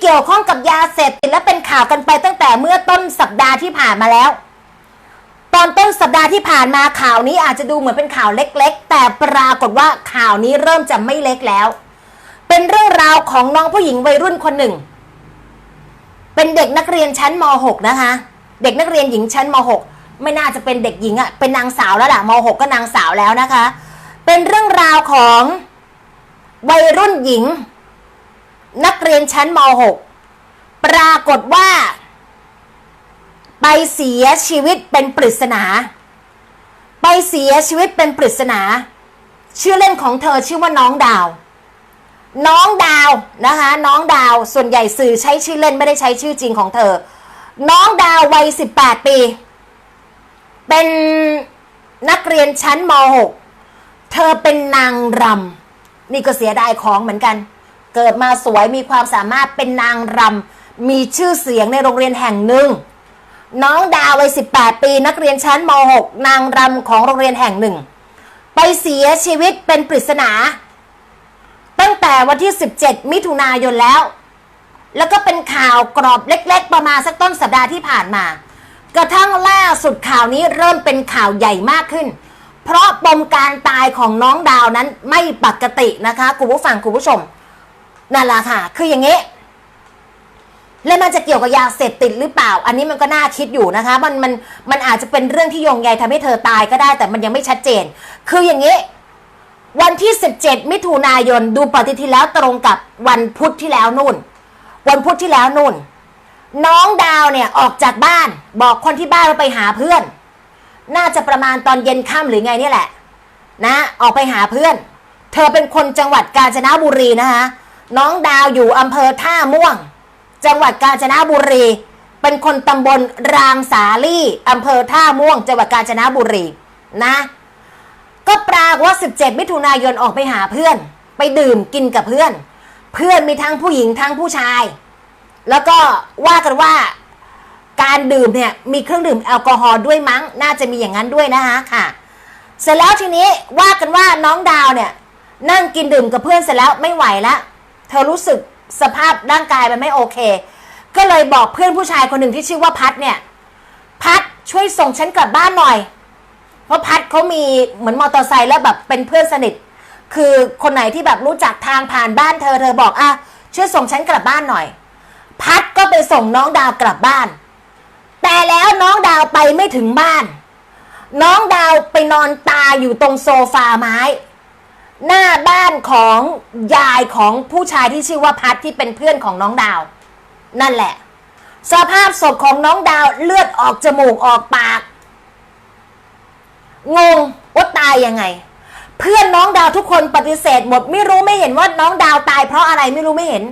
เกี่ยวข้องกับยาเสพติดและเป็นข่าวกันไปตั้งแต่เมื่อต้นสัปดาห์ที่ผ่านมาแล้ว ตอนต้นสัปดาห์ที่ผ่านมาข่าวนี้อาจจะดูเหมือนเป็นข่าวเล็กๆ แต่ปรากฏว่าข่าวนี้เริ่มจะไม่เล็กแล้ว เป็นเรื่องราวของน้องผู้หญิงวัยรุ่นคนหนึ่ง เป็นเด็กนักเรียนชั้นม .6 นะคะ เด็กนักเรียนหญิงชั้นม .6 ไม่น่าจะเป็นเด็กหญิงอะ่ะเป็นนางสาวแล้วล่ะม .6 ก็นางสาวแล้วนะคะ เป็นเรื่องราวของวัยรุ่นหญิง นักเรียนชั้นม .6 ปรากฏว่า ไปเสียชีวิตเป็นปริศนา ไปเสียชีวิตเป็นปริศนา ชื่อเล่นของเธอชื่อว่าน้องดาว น้องดาวนะคะ น้องดาวส่วนใหญ่สื่อใช้ชื่อเล่นไม่ได้ใช้ชื่อจริงของเธอ น้องดาววัย 18 ปี เป็นนักเรียนชั้นม .6 เธอเป็นนางรำนี่ก็เสียดายของเหมือนกัน เกิดมาสวยมีความสามารถเป็นนางรำมีชื่อเสียงในโรงเรียนแห่งหนึ่ง น้องดาววัย 18 ปีนักเรียนชั้นม .6 นางรำของโรงเรียนแห่งหนึ่ง ไปเสียชีวิตเป็นปริศนา ตั้งแต่วันที่ 17 มิถุนายนแล้ว แล้วก็เป็นข่าวกรอบเล็ก ๆ ประมาณสักต้นสัปดาห์ที่ผ่านมา กระทั่งล่าสุดข่าวนี้เริ่มเป็นข่าวใหญ่มากขึ้นเพราะปมการตายของน้องดาวนั้นไม่ปกตินะคะคุณผู้ฟังคุณผู้ชม นั่นแหละค่ะ คืออย่างนี้ แล้วมันจะเกี่ยวกับยาเสพติดหรือเปล่า อันนี้มันก็น่าคิดอยู่นะคะ มันมันมันอาจจะเป็นเรื่องที่โยงใยทำให้เธอตายก็ได้ แต่มันยังไม่ชัดเจน คืออย่างนี้ วันที่ 17 มิถุนายนดูปฏิทินแล้วตรงกับวันพุธที่แล้วนู่น วันพุธที่แล้วนู่น น้องดาวเนี่ยออกจากบ้าน บอกคนที่บ้านว่าไปหาเพื่อน น่าจะประมาณตอนเย็นค่ำหรือไงเนี่ยแหละ นะ ออกไปหาเพื่อน เธอเป็นคนจังหวัดกาญจนบุรีนะคะ น้องดาวอยู่อำเภอท่าม่วง จังหวัดกาญจนบุรี เป็นคนตำบลรางสาลี่อำเภอท่าม่วง จังหวัดกาญจนบุรีนะ ก็ปรากฏว่า 17 มิถุนายนออกไปหาเพื่อน ไปดื่มกินกับเพื่อน เพื่อนมีทั้งผู้หญิงทั้งผู้ชาย แล้วก็ว่ากันว่าการดื่มเนี่ยมีเครื่องดื่มแอลกอฮอล์ด้วยมั้ง น่าจะมีอย่างนั้นด้วยนะคะค่ะ เสร็จแล้วทีนี้ว่ากันว่าน้องดาวเนี่ยนั่งกินดื่มกับเพื่อนเสร็จแล้วไม่ไหวแล้ว เธอรู้สึกสภาพร่างกายมันไม่โอเค ก็เลยบอกเพื่อนผู้ชายคนหนึ่งที่ชื่อว่าพัดเนี่ย พัดช่วยส่งฉันกลับบ้านหน่อย เพราะพัดเขามีเหมือนมอเตอร์ไซค์แล้วแบบเป็นเพื่อนสนิท คือคนไหนที่แบบรู้จักทางผ่านบ้านเธอเธอบอกอะช่วยส่งฉันกลับบ้านหน่อย พัดก็ไปส่งน้องดาวกลับบ้าน แต่แล้วน้องดาวไปไม่ถึงบ้าน น้องดาวไปนอนตาอยู่ตรงโซฟาไม้ หน้าบ้านของยายของผู้ชายที่ชื่อว่าพัดที่เป็นเพื่อนของน้องดาว นั่นแหละ สภาพศพของน้องดาวเลือดออกจมูกออกปาก งงว่าตายยังไง เพื่อนน้องดาวทุกคนปฏิเสธหมดไม่รู้ไม่เห็นว่าน้องดาวตายเพราะอะไรไม่รู้ไม่เห็น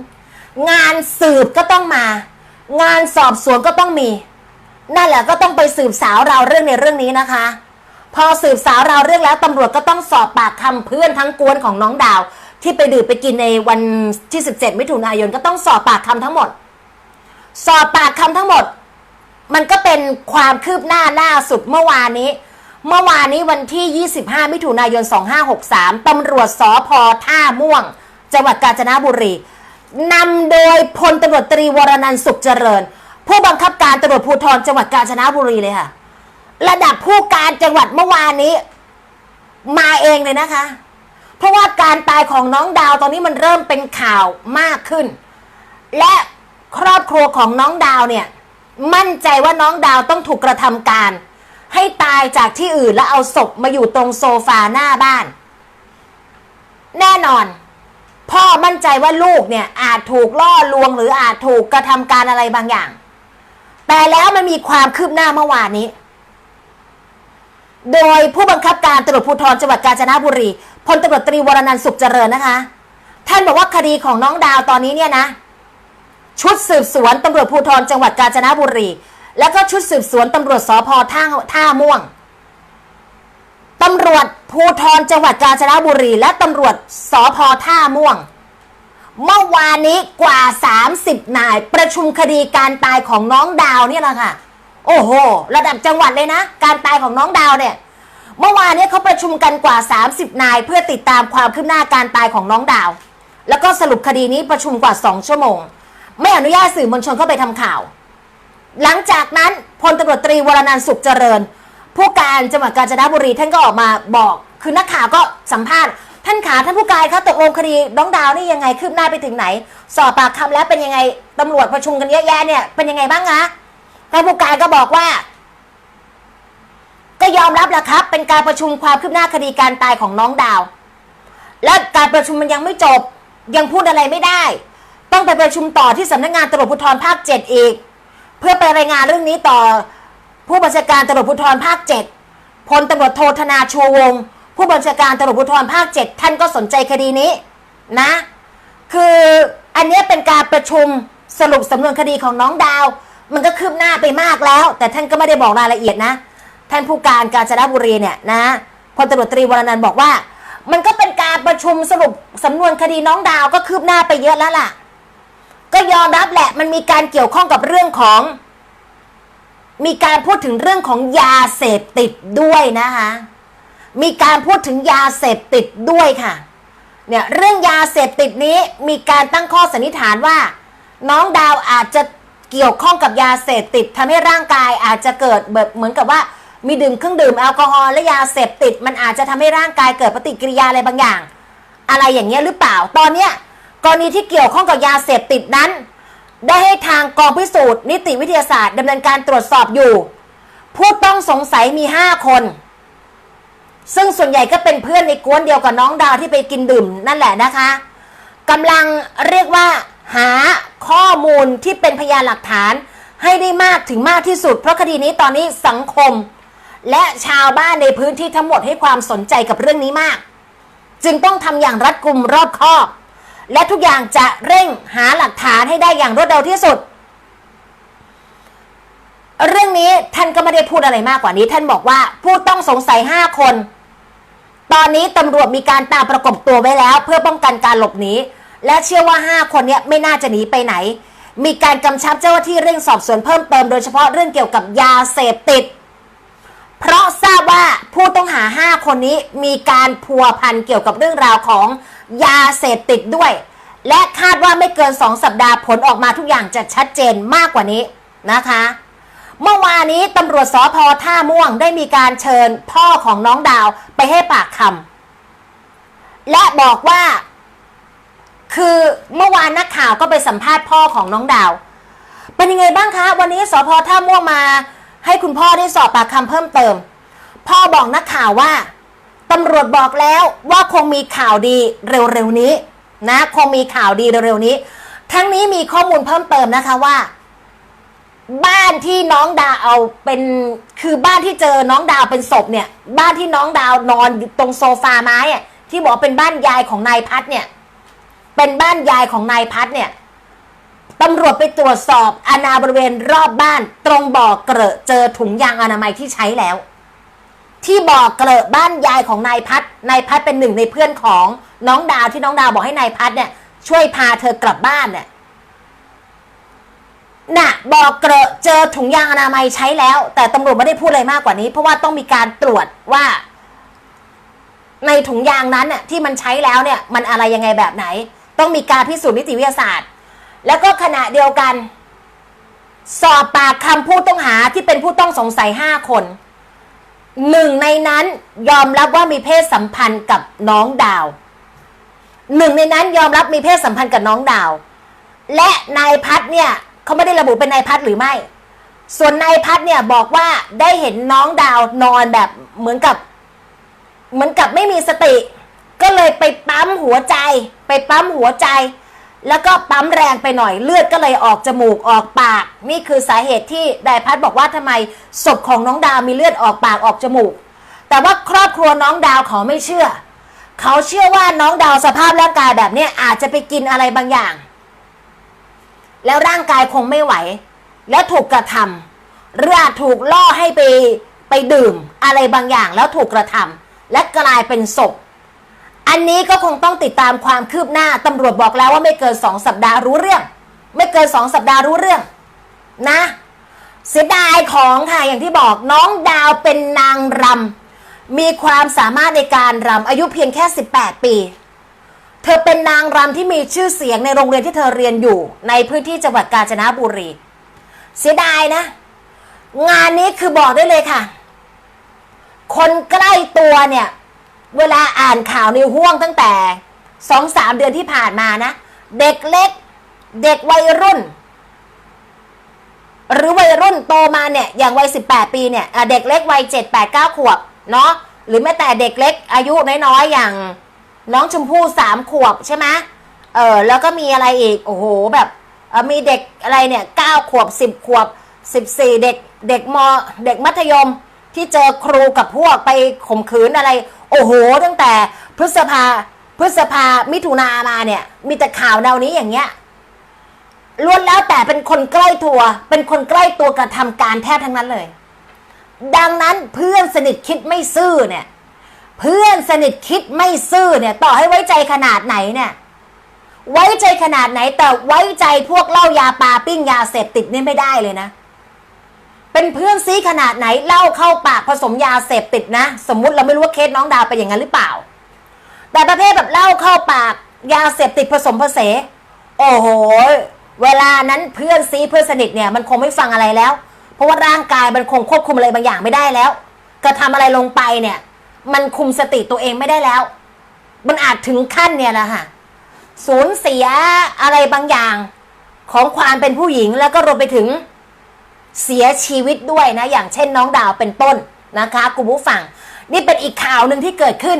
งานสืบก็ต้องมา งานสอบสวนก็ต้องมี นั่นแหละก็ต้องไปสืบสาวเราเรื่องในเรื่องนี้นะคะ พอสืบสาวราวเรื่องแล้วตำรวจก็ต้องสอบปากคำเพื่อนทั้งกวนของน้องดาว ที่ไปดื่มไปกินในวันที่ 17 มิถุนายนก็ต้องสอบปากคำทั้งหมด สอบปากคำทั้งหมด มันก็เป็นความคืบหน้าล่าสุดเมื่อวานนี้ เมื่อวานนี้วันที่ 25 มิถุนายน 2563ตำรวจสพท่าม่วง จังหวัดกาญจนบุรีนำโดยพลตำรวจตรีวรนันท์สุขเจริญ ผู้บังคับการตำรวจภูธรจังหวัดกาญจนบุรีเลยค่ะ ระดับผู้การจังหวัดเมื่อวานนี้ มาเองเลยนะคะ เพราะว่าการตายของน้องดาวตอนนี้มันเริ่มเป็นข่าวมากขึ้น และครอบครัวของน้องดาวเนี่ย มั่นใจว่าน้องดาวต้องถูกกระทำการ ให้ตายจากที่อื่นแล้วเอาศพมาอยู่ตรงโซฟาหน้าบ้าน แน่นอน พ่อมั่นใจว่าลูกเนี่ยอาจถูกล่อลวงหรืออาจถูกกระทำการอะไรบางอย่าง แต่แล้วมันมีความคืบหน้าเมื่อวานนี้ โดยผู้บังคับการตำรวจภูธรจังหวัดกาญจนบุรีพลตำรวจตรีวรนันท์สุขเจริญนะคะ ท่านบอกว่าคดีของน้องดาวตอนนี้เนี่ยนะ ชุดสืบสวนตำรวจภูธรจังหวัดกาญจนบุรี แล้วก็ชุดสืบสวนตำรวจสพท่าท่าม่วงตำรวจภูธรจังหวัดกาญจนบุรี และตำรวจสพท่าม่วง เมื่อวานนี้กว่า 30นายประชุมคดีการตายของน้องดาวเนี่ยแหละค่ะ โอ้โห ระดับจังหวัดเลยนะ การตายของน้องดาวเนี่ย เมื่อวานนี้เขาประชุมกันกว่า 30 นาย เพื่อติดตามความคืบหน้าการตายของน้องดาว แล้วก็สรุปคดีนี้ประชุมกว่า 2 ชั่วโมง ไม่อนุญาตสื่อมวลชนเข้าไปทำข่าว หลังจากนั้นพลตำรวจตรีวรนันท์สุขเจริญ ผู้การจังหวัดกาญจนบุรีท่านก็ออกมาบอก คือนักข่าวก็สัมภาษณ์ท่านขาท่านผู้การคะตกลงคดีน้องดาวนี่ยังไงคืบหน้าไปถึงไหน สอบปากคำแล้วเป็นยังไงตำรวจประชุมกันเยอะแยะเนี่ยเป็นยังไงบ้างคะ ท่านผู้การก็บอกว่า ก็ยอมรับแหละครับ เป็นการประชุมความคืบหน้าคดีการตายของน้องดาว และการประชุมมันยังไม่จบ ยังพูดอะไรไม่ได้ ต้องไปประชุมต่อที่สำนักงานตำรวจภูธรภาคเจ็ดอีก เพื่อไปรายงานเรื่องนี้ต่อ ผู้บัญชาการตำรวจภูธรภาคเจ็ดพลตำรวจโทธนาชัวงศ์ผู้บัญชาการตำรวจภูธรภาคเจ็ดท่านก็สนใจคดีนี้นะ คืออันนี้เป็นการประชุมสรุปสำนวนคดีของน้องดาว มันก็คืบหน้าไปมากแล้ว แต่ท่านก็ไม่ได้บอกรายละเอียดนะ ท่านผู้การกาญจนบุรีเนี่ยนะพลตำรวจตรีวรนันท์บอกว่า มันก็เป็นการประชุมสรุปสำนวนคดีน้องดาวก็คืบหน้าไปเยอะแล้วล่ะ ก็ยอมรับแหละมันมีการเกี่ยวข้องกับเรื่องของ มีการพูดถึงเรื่องของยาเสพติดด้วยนะคะมีการพูดถึงยาเสพติดด้วยค่ะเนี่ยเรื่องยาเสพติดนี้มีการตั้งข้อสันนิษฐานว่า น้องดาวอาจจะ เกี่ยวข้องกับยาเสพติดทำให้ร่างกายอาจจะเกิดแบบเหมือนกับว่ามีดื่มเครื่องดื่มแอลกอฮอล์และยาเสพติด มันอาจจะทำให้ร่างกายเกิดปฏิกิริยาอะไรบางอย่าง อะไรอย่างเงี้ยหรือเปล่า ตอนเนี้ยกรณีที่เกี่ยวข้องกับยาเสพติดนั้น ได้ให้ทางกองพิสูจน์นิติวิทยาศาสตร์ดำเนินการตรวจสอบอยู่ ผู้ต้องสงสัยมี 5 คน ซึ่งส่วนใหญ่ก็เป็นเพื่อนในกวนเดียวกับน้องดาวที่ไปกินดื่มนั่นแหละนะคะกำลังเรียกว่า หาข้อมูลที่เป็นพยานหลักฐานให้ได้มากถึงมากที่สุด เพราะคดีนี้ตอนนี้สังคม และชาวบ้านในพื้นที่ทั้งหมดให้ความสนใจกับเรื่องนี้มาก จึงต้องทำอย่างรัดกุมรอบคอบ และทุกอย่างจะเร่งหาหลักฐานให้ได้อย่างรวดเร็วที่สุด เรื่องนี้ท่านก็ไม่ได้พูดอะไรมากกว่านี้ ท่านบอกว่าผู้ต้องสงสัย 5 คน ตอนนี้ตำรวจมีการตามประกบตัวไว้แล้ว เพื่อป้องกันการหลบหนี และเชื่อว่า 5 คนนี้ไม่น่าจะหนีไปไหน มีการกำชับเจ้าหน้าที่เร่งสอบสวนเพิ่มเติมโดยเฉพาะเรื่องเกี่ยวกับยาเสพติด เพราะทราบว่าผู้ต้องหา 5 คนนี้มีการพัวพันเกี่ยวกับเรื่องราวของยาเสพติดด้วย และคาดว่าไม่เกิน 2 สัปดาห์ผลออกมาทุกอย่างจะชัดเจนมากกว่านี้นะคะ เมื่อวานนี้ตำรวจสพท่าม่วงได้มีการเชิญพ่อของน้องดาวไปให้ปากคำและบอกว่า คือเมื่อวานนักข่าวก็ไปสัมภาษณ์พ่อของน้องดาว เป็นยังไงบ้างคะ วันนี้สพท่าม่วงมา ให้คุณพ่อได้สอบปากคำเพิ่มเติม พ่อบอกนักข่าวว่าตำรวจบอกแล้วว่าคงมีข่าวดีเร็วๆนี้นะ คงมีข่าวดีเร็วๆนี้ ทั้งนี้มีข้อมูลเพิ่มเติมนะคะว่า บ้านที่น้องดาวเอาเป็นคือบ้านที่เจอน้องดาวเป็นศพเนี่ย บ้านที่น้องดาวนอนอยู่ตรงโซฟาไม้อะที่บอกเป็นบ้านยายของนายพัฒน์เนี่ย เป็นบ้านยายของนายพัฒน์เนี่ยตำรวจไปตรวจสอบอาณาบริเวณรอบบ้าน ตรงบ่อเกลอะเจอถุงยางอนามัยที่ใช้แล้ว ที่บ่อเกลอะบ้านยายของนายพัฒน์นายพัฒน์เป็นหนึ่งในเพื่อนของน้องดาวที่น้องดาวบอกให้นายพัฒน์เนี่ย ช่วยพาเธอกลับบ้านเนี่ยน่ะบ่อเกลอะเจอถุงยางอนามัยใช้แล้ว แต่ตำรวจไม่ได้พูดอะไรมากกว่านี้ เพราะว่าต้องมีการตรวจว่า ในถุงยางนั้นน่ะที่มันใช้แล้วเนี่ย มันอะไรยังไงแบบไหน ต้องมีการพิสูจน์นิติวิทยาศาสตร์ แล้วก็ขณะเดียวกัน สอบปากคำผู้ต้องหาที่เป็นผู้ต้องสงสัยห้าคนหนึ่งในนั้นยอมรับว่ามีเพศสัมพันธ์กับน้องดาวหนึ่งในนั้นยอมรับมีเพศสัมพันธ์กับน้องดาว และนายพัฒน์เนี่ยเขาไม่ได้ระบุเป็นนายพัฒน์หรือไม่ ส่วนนายพัฒน์เนี่ยบอกว่าได้เห็นน้องดาวนอนแบบเหมือนกับ เหมือนกับไม่มีสติ ก็เลยไปปั๊มหัวใจ ไปปั๊มหัวใจ แล้วก็ปั๊มแรงไปหน่อยเลือดก็เลยออกจมูกออกปาก นี่คือสาเหตุที่นายพัฒบอกว่าทำไมศพของน้องดาวมีเลือดออกปากออกจมูก แต่ว่าครอบครัวน้องดาวเขาไม่เชื่อ เขาเชื่อว่าน้องดาวสภาพร่างกายแบบนี้อาจจะไปกินอะไรบางอย่าง แล้วร่างกายคงไม่ไหว แล้วถูกกระทำหรืออาจถูกล่อให้ไปไปดื่มอะไรบางอย่างแล้วถูกกระทำและกลายเป็นศพ อันนี้ก็คงต้องติดตามความคืบหน้าตำรวจบอกแล้วว่าไม่เกินสองสัปดาห์รู้เรื่อง ไม่เกินสองสัปดาห์รู้เรื่อง นะ เสียดายของค่ะอย่างที่บอกน้องดาวเป็นนางรำมีความสามารถในการรำอายุเพียงแค่ 18 ปี เธอเป็นนางรำที่มีชื่อเสียงในโรงเรียนที่เธอเรียนอยู่ ในพื้นที่จังหวัดกาญจนบุรี เสียดายนะ งานนี้คือบอกได้เลยค่ะ คนใกล้ตัวเนี่ย เวลาอ่านข่าวในห่วงตั้งแต่สองสามเดือนที่ผ่านมานะ เด็กเล็ก เด็กวัยรุ่น หรือวัยรุ่นโตมาเนี่ย อย่างวัยสิบแปดปีเนี่ยเด็กเล็กวัยเจ็ดแปดเก้าขวบ เนาะหรือแม้แต่เด็กเล็กอายุน้อยๆ อย่างน้องชมพู่สามขวบใช่ไหมเออแล้วก็มีอะไรอีก โอ้โหแบบมีเด็กอะไรเนี่ยเก้าขวบสิบขวบสิบสี่เด็กเด็กมเด็กมัธยม ที่เจอครูกับพวกไปข่มขืนอะไร โอ้โห ตั้งแต่พฤษภาพฤษภามิถุนามาเนี่ย มีแต่ข่าวแนวนี้อย่างเงี้ยล้วนแล้วแต่เป็นคนใกล้ตัว เป็นคนใกล้ตัวกระทำการแทบทั้งนั้นเลย ดังนั้นเพื่อนสนิทคิดไม่ซื่อเนี่ย เพื่อนสนิทคิดไม่ซื่อเนี่ย ต่อให้ไว้ใจขนาดไหนเนี่ย ไว้ใจขนาดไหนแต่ไว้ใจพวกเล้ายาปลาปิ้งยาเสพติดนี่ไม่ได้เลยนะ เป็นเพื่อนซีขนาดไหนเล้าเข้าปากผสมยาเสพติดนะ สมมุติเราไม่รู้ว่าเคสน้องดาวเป็นอย่างนั้นหรือเปล่า แต่ประเภทแบบเล้าเข้าปากยาเสพติดผสมผสมโอ้โห เวลานั้นเพื่อนซีเพื่อนสนิทเนี่ยมันคงไม่ฟังอะไรแล้ว เพราะว่าร่างกายมันคงควบคุมอะไรบางอย่างไม่ได้แล้วกระทำอะไรลงไปเนี่ย มันคุมสติตัวเองไม่ได้แล้ว มันอาจถึงขั้นเนี่ยแหละค่ะสูญเสียอะไรบางอย่างของความเป็นผู้หญิงแล้วก็รวมไปถึง เสียชีวิตด้วยนะ อย่างเช่นน้องดาวเป็นต้นนะคะคุณผู้ฟัง นี่เป็นอีกข่าวหนึ่งที่เกิดขึ้น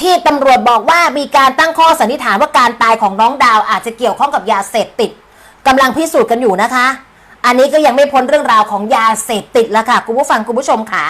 ที่ตำรวจบอกว่ามีการตั้งข้อสันนิษฐานว่าการตายของน้องดาวอาจจะเกี่ยวข้องกับยาเสพติดกำลังพิสูจน์กันอยู่นะคะ อันนี้ก็ยังไม่พ้นเรื่องราวของยาเสพติดละค่ะ คุณผู้ฟังคุณผู้ชมค่ะ